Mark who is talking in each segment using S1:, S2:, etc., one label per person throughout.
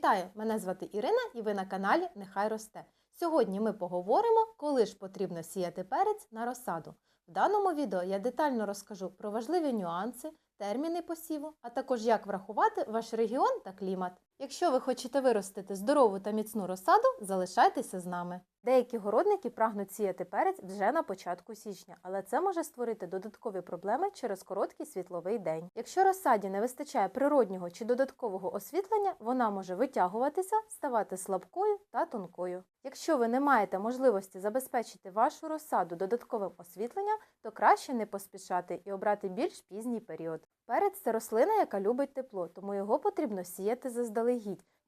S1: Вітаю! Мене звати Ірина і ви на каналі Нехай росте. Сьогодні ми поговоримо, коли ж потрібно сіяти перець на розсаду. В даному відео я детально розкажу про важливі нюанси, терміни посіву, а також як врахувати ваш регіон та клімат. Якщо ви хочете виростити здорову та міцну розсаду, залишайтеся з нами. Деякі городники прагнуть сіяти перець вже на початку січня, але це може створити додаткові проблеми через короткий світловий день. Якщо розсаді не вистачає природнього чи додаткового освітлення, вона може витягуватися, ставати слабкою та тонкою. Якщо ви не маєте можливості забезпечити вашу розсаду додатковим освітленням, то краще не поспішати і обрати більш пізній період. Перець це рослина, яка любить тепло, тому його потрібно сіяти заздалегідь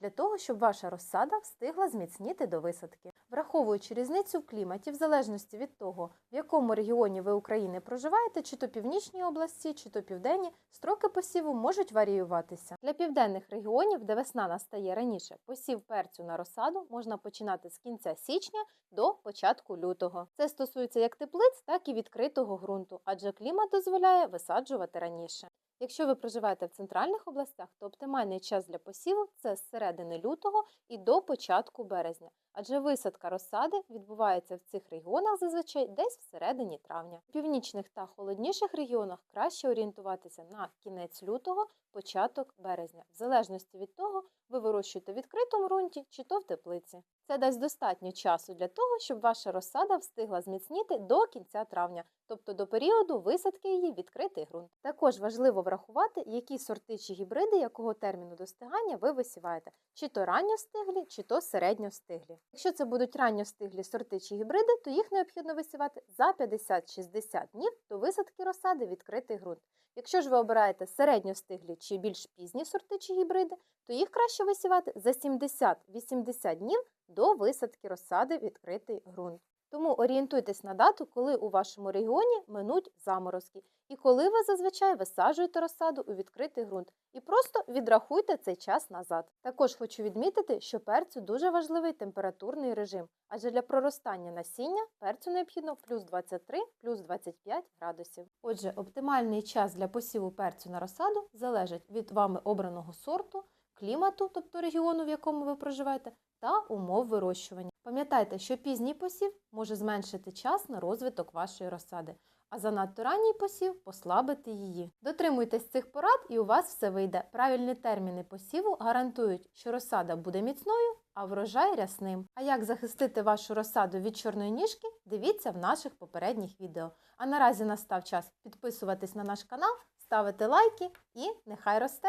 S1: для того, щоб ваша розсада встигла зміцніти до висадки. Враховуючи різницю в кліматі, в залежності від того, в якому регіоні ви України проживаєте, чи то північній області, чи то південні, строки посіву можуть варіюватися. Для південних регіонів, де весна настає раніше, посів перцю на розсаду можна починати з кінця січня до початку лютого. Це стосується як теплиць, так і відкритого ґрунту, адже клімат дозволяє висаджувати раніше. Якщо ви проживаєте в центральних областях, то оптимальний час для посіву це з середини лютого і до початку березня, адже висадка розсади відбувається в цих регіонах зазвичай десь всередині травня. В північних та холодніших регіонах краще орієнтуватися на кінець лютого, початок березня, в залежності від того, ви вирощуєте в відкритому ґрунті чи то в теплиці. Це дасть достатньо часу для того, щоб ваша розсада встигла зміцніти до кінця травня, тобто до періоду висадки її відкритий ґрунт. Також важливо врахувати, які сорти чи гібриди якого терміну достигання ви висіваєте, чи то ранньостиглі, чи то середньостиглі. Якщо це будуть ранньостиглі сорти чи гібриди, то їх необхідно висівати за 50-60 днів до висадки розсади відкритий ґрунт. Якщо ж ви обираєте середньостиглі чи більш пізні сорти чи гібриди, то їх краще висівати за 70-80 днів до висадки розсади відкритий ґрунт. Тому орієнтуйтесь на дату, коли у вашому регіоні минуть заморозки, і коли ви зазвичай висаджуєте розсаду у відкритий ґрунт, і просто відрахуйте цей час назад. Також хочу відмітити, що перцю дуже важливий температурний режим, адже для проростання насіння перцю необхідно плюс 23, плюс 25 градусів. Отже, оптимальний час для посіву перцю на розсаду залежить від вами обраного сорту, клімату, тобто регіону, в якому ви проживаєте, та умов вирощування. Пам'ятайте, що пізній посів може зменшити час на розвиток вашої розсади, а занадто ранній посів послабити її. Дотримуйтесь цих порад, і у вас все вийде. Правильні терміни посіву гарантують, що розсада буде міцною, а врожай рясним. А як захистити вашу розсаду від чорної ніжки, дивіться в наших попередніх відео. А наразі настав час підписуватись на наш канал, ставити лайки і нехай росте!